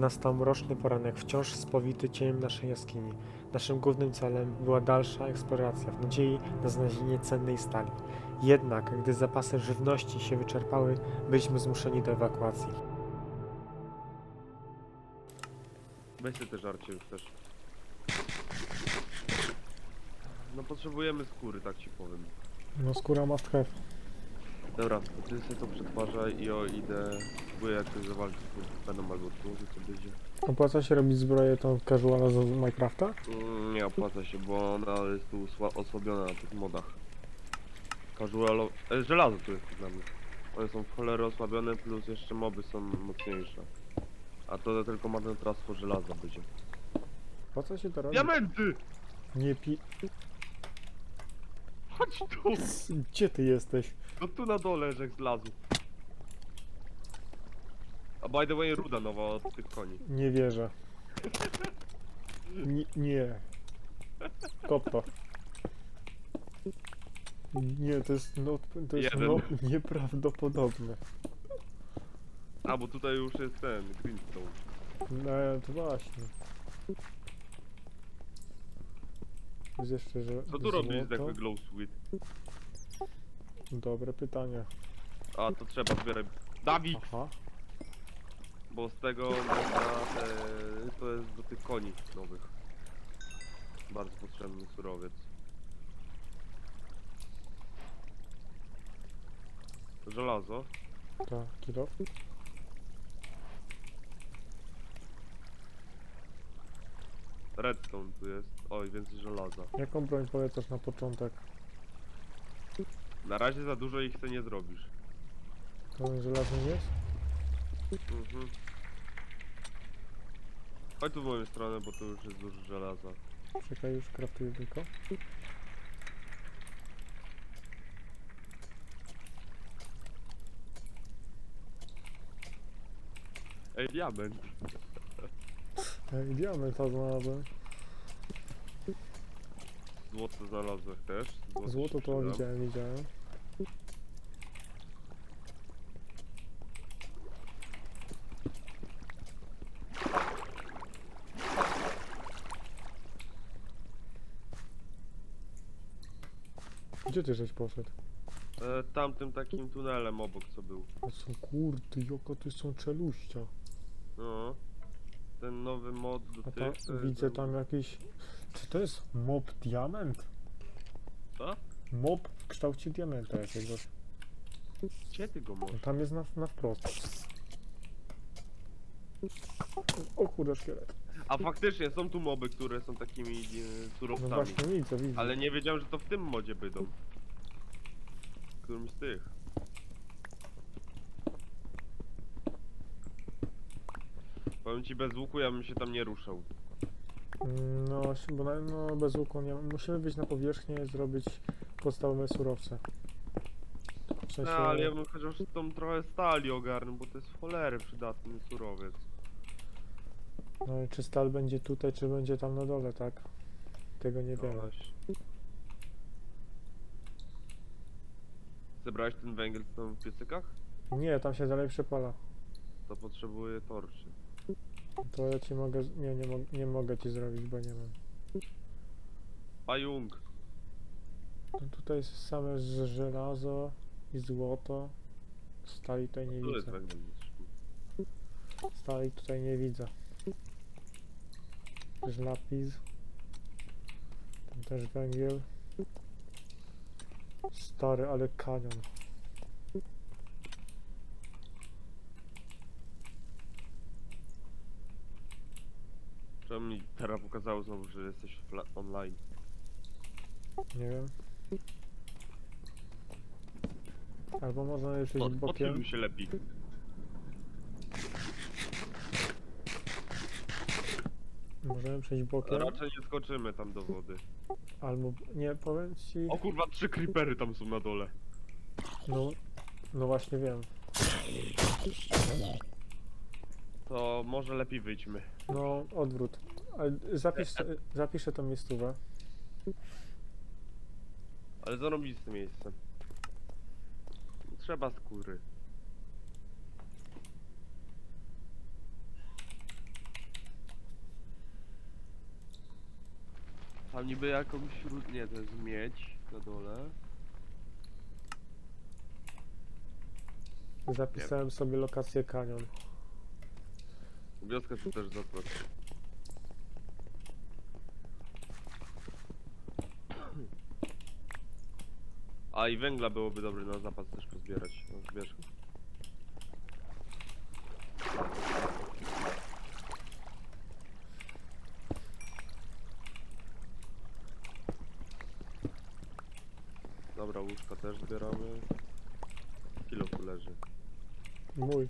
Nastał mroczny poranek, wciąż spowity cieniem naszej jaskini. Naszym głównym celem była dalsza eksploracja w nadziei na znalezienie cennej stali. Jednak, gdy zapasy żywności się wyczerpały, byliśmy zmuszeni do ewakuacji. Weźcie te żarcie już też. No potrzebujemy skóry, tak ci powiem. No skóra must have. Dobra, to ty sobie to przetwarzaj i o idę, spróbuję jak to zawalczyć z Venom albo tu, co będzie. Opłaca się robić zbroję tą casuala z Minecrafta? Mm, nie opłaca się, bo ona jest tu sła- osłabiona na tych modach. Casualo... E, żelazo tu jest dla mnie. One są w cholerę osłabione, plus jeszcze moby są mocniejsze. A to tylko marnotrawstwo żelaza będzie. Po co się to robi? Diamenty! Nie pi... Chodź tu! Gdzie ty jesteś? No tu na dole, że zlazł. A by the way, ruda nowa od tych koni. Nie wierzę. Nie. nie. Kop to. Nie, to jest, no, to jest Jeden. no, nieprawdopodobne. A, bo tutaj już jest ten, greenstone. No to właśnie. Jest jeszcze, że Co tu robisz złoto? zwykły glow sweet? Dobre pytanie. A, to trzeba zbierać. Dawid! Aha. Bo z tego można. To jest do tych koni nowych. Bardzo potrzebny surowiec. Żelazo. Tak, kilo. Redstone tu jest. Oj, więcej żelaza. Jaką broń polecasz na początek? Na razie za dużo ich sobie nie zrobisz. To żelazny jest? Mhm. Chodź tu w moją stronę, bo tu już jest dużo żelaza. Czekaj, już kraftuję tylko. Ej, diament! Ej, diamenta znalazłem. Złoto znalazłem też. Złoto się to widziałem, widziałem. Gdzie ty żeś poszedł? E, tamtym takim tunelem obok co był. To są kurde, joko tu są czeluścia. No. Ten nowy mod do A tych. tam, jest widzę ten- tam jakiś... Czy to jest mob diament? Co? Mob w kształcie diamenta jakiegoś. Gdzie ty go No, tam jest na, na wprost. O kurde, szkielet. A faktycznie są tu moby, które są takimi e, No surowcami. właśnie widzę, widzę. Ale nie wiedziałem, że to w tym modzie będą. Którymś z tych. Powiem ci bez łuku, ja bym się tam nie ruszał. No, bo na, no bez łuku nie Musimy wyjść na powierzchnię i zrobić podstawowe surowce. W sensie, No, ale ja bym chociaż tą trochę stali ogarnął, bo to jest w cholerę przydatny surowiec. no i czy stal będzie tutaj, czy będzie tam na dole, tak? Tego nie No wiemy. właśnie. Zebrałeś ten węgiel w piecykach? Nie, tam się dalej przepala. To potrzebuję torczy. To ja ci mogę, nie, nie, nie mogę ci zrobić, bo nie mam. Pajung! No tutaj jest same z żelazo i złoto. Stali tutaj nie widzę. Stali tutaj nie widzę. Też lapis. Tam też węgiel. Stary, ale kanion. Mi teraz pokazało znowu, że jesteś fla- online? Nie wiem. Albo można jeszcze iść Od, bokiem. odchylił się lepiej. Możemy przejść bokiem. Raczej nie skoczymy tam do wody. Albo nie powiem ci. O kurwa, trzy creepery tam są na dole. No, no właśnie wiem. To może lepiej wyjdźmy. No odwrót. Zapisz, zapiszę tą miejscówę. Ale co robić z tym miejscem? Trzeba skóry. Tam niby jakąś rudnię to jest miedź na dole. Zapisałem sobie lokację kanion. Wioskę tu też zaproszę. A i węgla byłoby dobry na zapas też pozbierać. No, zbierz. Dobra, łóżka też zbieramy. Kilo tu leży. Mój.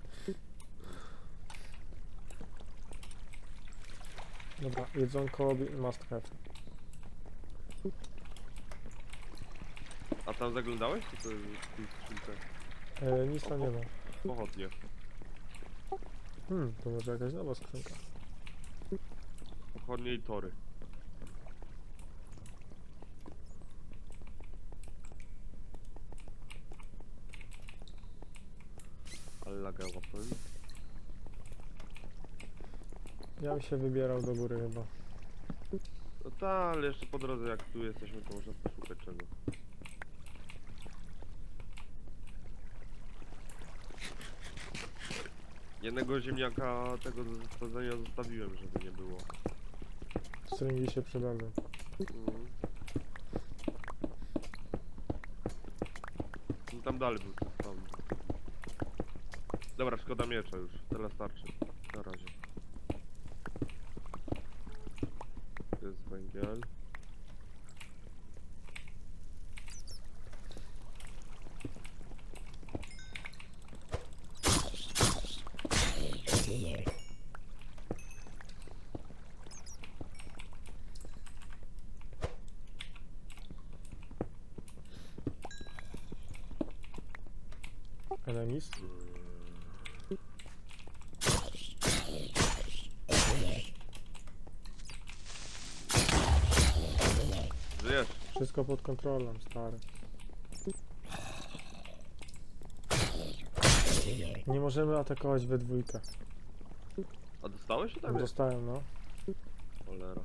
Dobra, jedzonko obi- must have. A tam zaglądałeś? Co to jest w tej skrzynce? E, nic tam nie ma. Pochodnie. Hmm, to może jakaś nowa skrzynka. Pochodnie i tory. Allaga łapy. Ja bym się wybierał do góry chyba. No ta, ale jeszcze po drodze jak tu jesteśmy to można poszukać czego. Jednego ziemniaka tego do sprawdzenia zostawiłem, żeby nie było. Stringi się przydadzą. Mhm. No tam dalej był ten sam. Dobra, szkoda miecza już. Tyle starczy. Na razie. To jest węgiel. Enemies? Żyjesz? Wszystko pod kontrolą, stary. Nie możemy atakować we dwójkę. A dostałeś się jest? Dostałem, no. Cholera.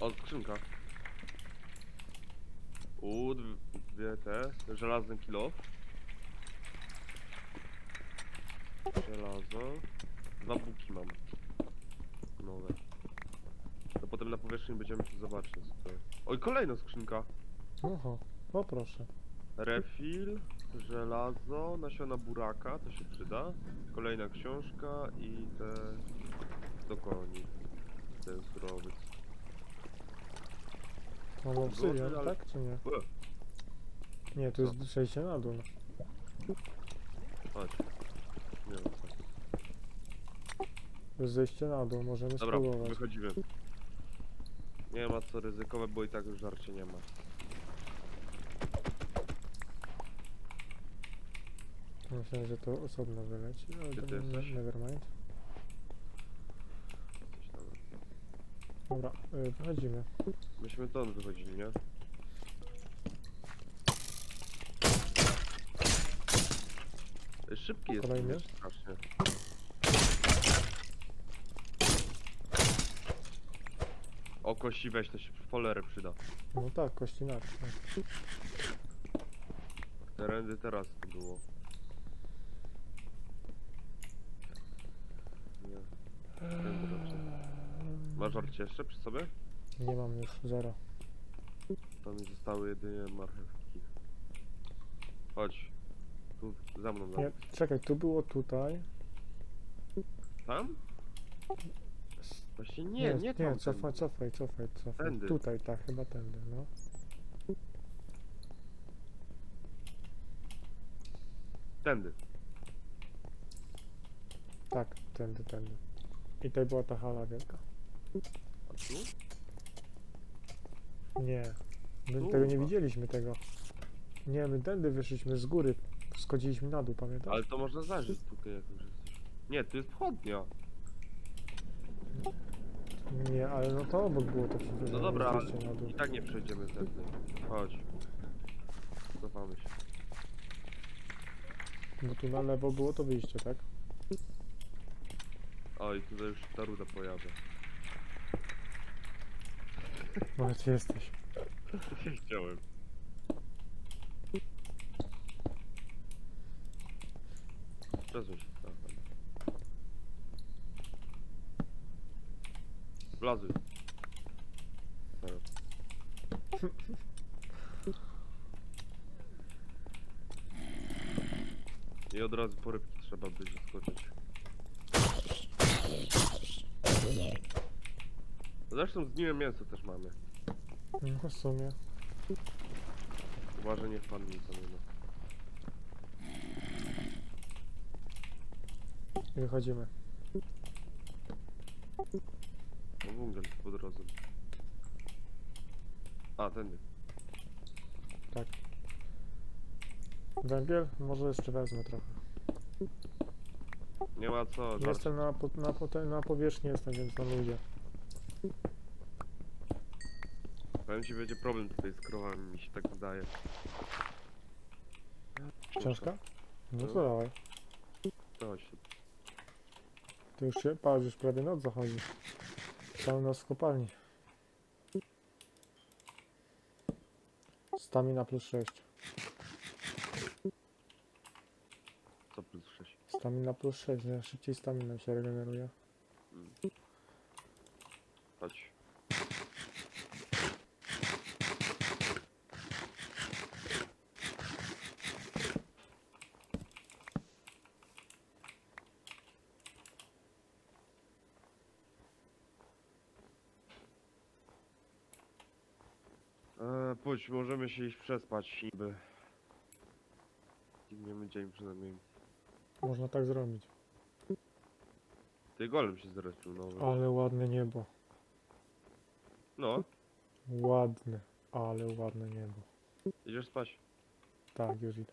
O, skrzynka. U, dw- dwie te, żelazny kilo. Żelazo. Dwa buki mam. Nowe. To potem na powierzchni będziemy się zobaczyć. co. Oj, kolejna skrzynka. Oho, o proszę. Refil, żelazo, nasiona buraka, to się przyda. Kolejna książka i te do koni. Ten surowiec. Mam obsydian, ale- tak czy nie? Ue, Nie, to jest przejście na dół. Chodź. Nie wiem co. To jest zejście na dół, możemy Dobra, spróbować. wychodzimy. Nie ma co ryzykować, bo i tak już żarcie nie ma. Myślałem, że to osobno wyleci, ale Gdzie ty jesteś? nevermind. Coś tam. Dobra, y, wychodzimy. Myśmy stąd wychodzili, nie? Ej, Szybki jest Kolejny? ten strasznie. O, kości weź, to się w cholerę przyda. No tak, kościnak. Tak. Terendy teraz to było. Nie. Tędy dobrze. Masz żarcie jeszcze przy sobie? Nie mam już, zero. To mi zostały jedynie marchewki. Chodź. Tu za mną. za Nie, czekaj, tu było tutaj. Tam? Właśnie nie, nie, nie, tam. cofaj, cofaj, cofaj, cofaj. Tędy. Tutaj, tak, chyba tędy, no. Tędy. Tak, tędy, tędy. I tutaj była ta hala wielka. A tu? Nie, my tego nie widzieliśmy tego. Nie, my tędy wyszliśmy z góry. Schodziliśmy na dół, pamiętasz? Ale to można zażyć tutaj jak już jesteś. Nie, tu jest wchodnia. Nie, ale no to obok było to przecież. No dobra, ale zejście na dół. i tak nie przejdziemy tędy. Chodź. Cofamy się. Bo tu na lewo było to wyjście, tak? O i tutaj już ta ruda pojawia. No ty jesteś. Chciałem. Przesuń się. Teraz. I od razu po rybki trzeba będzie skoczyć. Zresztą zgniłe mięso też mamy. No w sumie. Uważaj, nie wpadnij tam jedno. I wychodzimy. No węgiel po drodze. A, tędy. Tak. Węgiel? Może jeszcze wezmę trochę. Nie ma co. Jestem na, po, na, na powierzchni jestem, więc na ludzie. Powiem ci, będzie problem tutaj z krowami, mi się tak wydaje. Książka? No to No. dawaj. To się. To już się, patrz, już prawie noc zachodzi. Cały nas w kopalni. Stamina plus 6. Co plus 6? Stamina plus 6, nie? Szybciej stamina się regeneruje. Chodź. Eee, pójdź, możemy się iść przespać niby. Zginiemy dzień przynajmniej. Można tak zrobić. Ty golem się zrespił nowy. Ale ładne niebo. No, Ładne, ale ładne niebo. idziesz spać. Tak, już idę.